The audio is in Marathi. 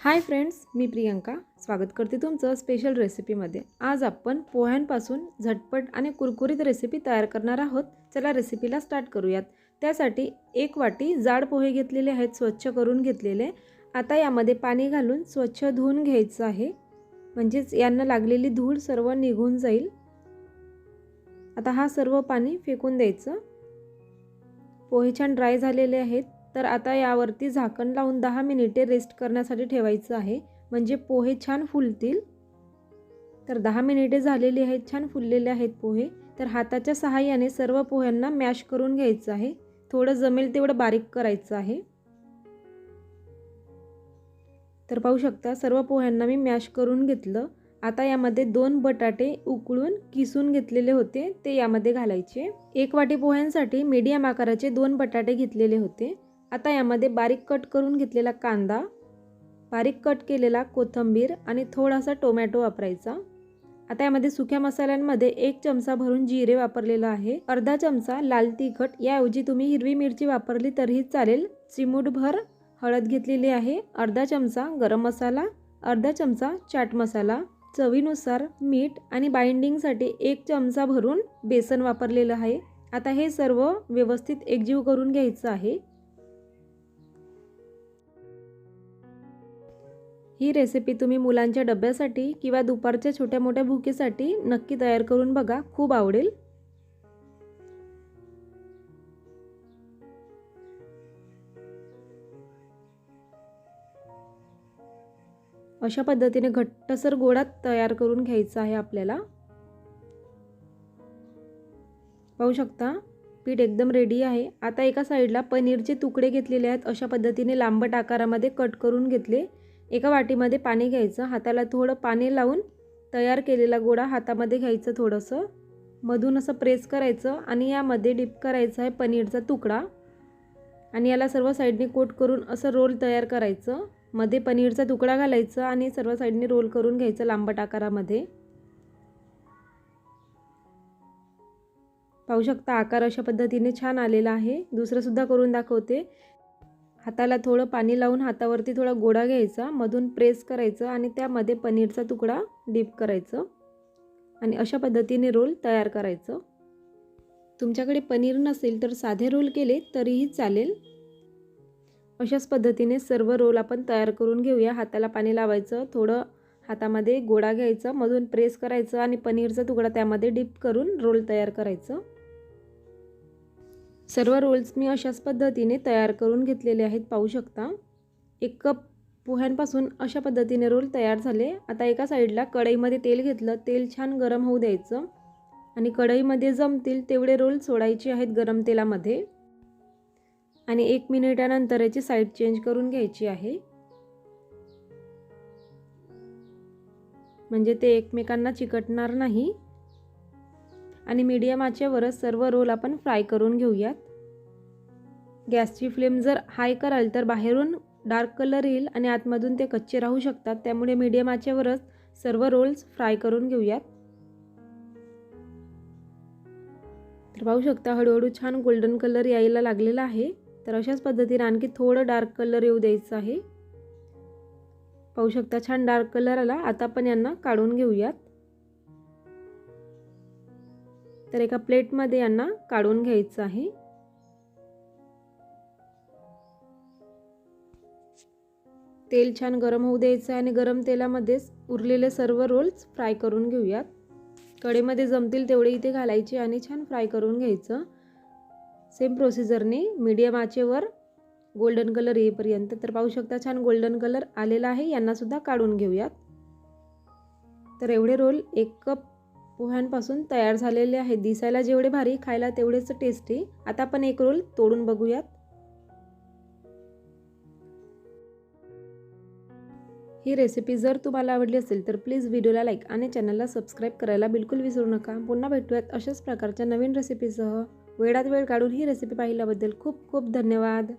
हाय फ्रेंड्स मी प्रियंका. स्वागत करते तुमचं स्पेशल रेसिपीमध्ये आज आपण पोह्यांपासून झटपट आणि कुरकुरीत रेसिपी तयार करणार आहोत. चला रेसिपीला स्टार्ट करूयात. त्यासाठी एक वाटी जाड पोहे घेतलेले आहेत स्वच्छ करून घेतलेले. आता यामध्ये पाणी घालून स्वच्छ धुवून घ्यायचं आहे. म्हणजेच यांना लागलेली धूळ सर्व निघून जाईल. आता हा सर्व पाणी फेकून द्यायचं. पोहे छान ड्राय झालेले आहेत. तर आता यावरती झाकण लावून दहा मिनिटे रेस्ट करण्यासाठी ठेवायचं आहे. म्हणजे पोहे छान फुलतील. तर दहा मिनिटे झालेली आहेत छान फुललेले आहेत पोहे. तर हाताच्या सहाय्याने सर्व पोह्यांना मॅश करून घ्यायचं आहे. थोडं जमेल तेवढं बारीक करायचं आहे. तर पाहू शकता सर्व पोह्यांना मी मॅश करून घेतलं. आता यामध्ये दोन बटाटे उकळून किसून घेतलेले होते ते यामध्ये घालायचे. एक वाटी पोह्यांसाठी मीडियम आकाराचे दोन बटाटे घेतलेले होते. आता यामध्ये बारीक कट करून घेतलेला कांदा बारीक कट केलेला कोथिंबीर आणि थोडासा टोमॅटो वापरायचा. आता यामध्ये सुक्या मसाल्यांमध्ये एक चमचा भरून जिरे वापरलेलं आहे. अर्धा चमचा लाल तिखट याऐवजी तुम्ही हिरवी मिरची वापरली तरीही चालेल. चिमूटभर हळद घेतलेली आहे. अर्धा चमचा गरम मसाला अर्धा चमचा चाट मसाला. चवीनुसार मीठ आणि बाइंडिंगसाठी एक चमचा भरून बेसन वापरलेलं आहे. आता हे सर्व व्यवस्थित एकजीव करून घ्यायचं आहे. ही रेसिपी तुम्ही मुलांच्या डब्यासाठी किंवा दुपारच्या छोट्या मोठ्या भुकेसाठी नक्की तयार करून बघा. खूप आवडेल. अशा पद्धतीने घट्टसर गोळा तयार करून घ्यायचा आहे आपल्याला. पाहू शकता पीठ एकदम रेडी आहे. आता एका साईडला पनीरचे तुकडे घेतलेले आहेत. अशा पद्धतीने लांबट आकारामध्ये कट करून घेतले. एका वाटीमध्ये पाणी घ्यायचं हाताला थोडं पाणी लावून तयार केलेला गोळा हातामध्ये घ्यायचं थोडंसं. मधून असं प्रेस करायचं आणि यामध्ये डिप करायचं आहे पनीरचा तुकडा. आणि याला सर्व साईडने कोट करून असं रोल तयार करायचं. मध्ये पनीरचा तुकडा घालायचा आणि सर्व साईडने रोल करून घ्यायचं लांबट आकारामध्ये. पाहू शकता आकार अशा पद्धतीने छान आलेला आहे. दुसरंसुद्धा करून दाखवते. हाताला थोडं पाणी लावून हातावरती थोडा गोडा घ्यायचा मधून प्रेस करायचं आणि त्यामध्ये पनीरचा तुकडा डीप करायचं. आणि अशा पद्धतीने रोल तयार करायचं. तुमच्याकडे पनीर नसेल तर साधे रोल केले तरीही चालेल. अशाच पद्धतीने सर्व रोल आपण तयार करून घेऊया. हाताला पाणी लावायचं थोडं हातामध्ये गोडा घ्यायचा मधून प्रेस करायचं आणि पनीरचा तुकडा त्यामध्ये डीप करून रोल तयार करायचं. सर्व रोल्स मी अशाच पद्धतीने तयार करून घेतलेले आहेत पाहू शकता. एक कप पोह्यांपासून अशा पद्धतीने रोल तयार झाले. आता एका साईडला कढईमध्ये तेल घेतलं. तेल छान गरम होऊ द्यायचं. आणि कढईमध्ये जमतील तेवढे रोल सोडायचे आहेत गरम तेलामध्ये. आणि एक मिनिटानंतर याची साईड चेंज करून घ्यायची आहे. म्हणजे ते एकमेकांना चिकटणार नाही. आणि मीडियम आचेवरच सर्व रोल आपण फ्राय करून घेऊयात. गॅसची फ्लेम जर हाय कराल तर बाहेरून डार्क कलर येईल आणि आतमधून ते कच्चे राहू शकतात. त्यामुळे मीडियम आचेवरच सर्व रोल्स फ्राय करून घेऊयात. तर पाहू शकता हळूहळू छान गोल्डन कलर यायला लागलेला आहे. तर अशाच पद्धतीने आणखी थोडं डार्क कलर येऊ द्यायचं आहे. पाहू शकता छान डार्क कलर आला. आता आपण यांना काढून घेऊयात. तर एका प्लेटमध्ये यांना काढून घ्यायचं आहे. तेल छान गरम होऊ द्यायचं आहे आणि गरम तेलामध्येच उरलेले सर्व रोल्स फ्राय करून घेऊयात. कडेमध्ये जमतील तेवढे इथे घालायचे आणि छान फ्राय करून घ्यायचं. सेम प्रोसिजरने मीडियम आचेवर गोल्डन कलर येईपर्यंत. तर पाहू शकता छान गोल्डन कलर आलेला आहे. यांनासुद्धा काढून घेऊयात. तर एवढे रोल एक कप पोह्यांपासून तयार झालेले आहेत दिसायला जेवढे भारी खायला तेवढेच टेस्टी आता आपण एक रोल तोडून बघूयात. ही रेसिपी जर तुम्हाला आवडली असेल तर प्लीज व्हिडिओला लाईक आणि चॅनलला सबस्क्राईब करायला बिलकुल विसरू नका. पुन्हा भेटूयात अशाच प्रकारच्या नवीन रेसिपीसह वेळात वेळ काढून ही रेसिपी पाहिल्याबद्दल खूप खूप धन्यवाद.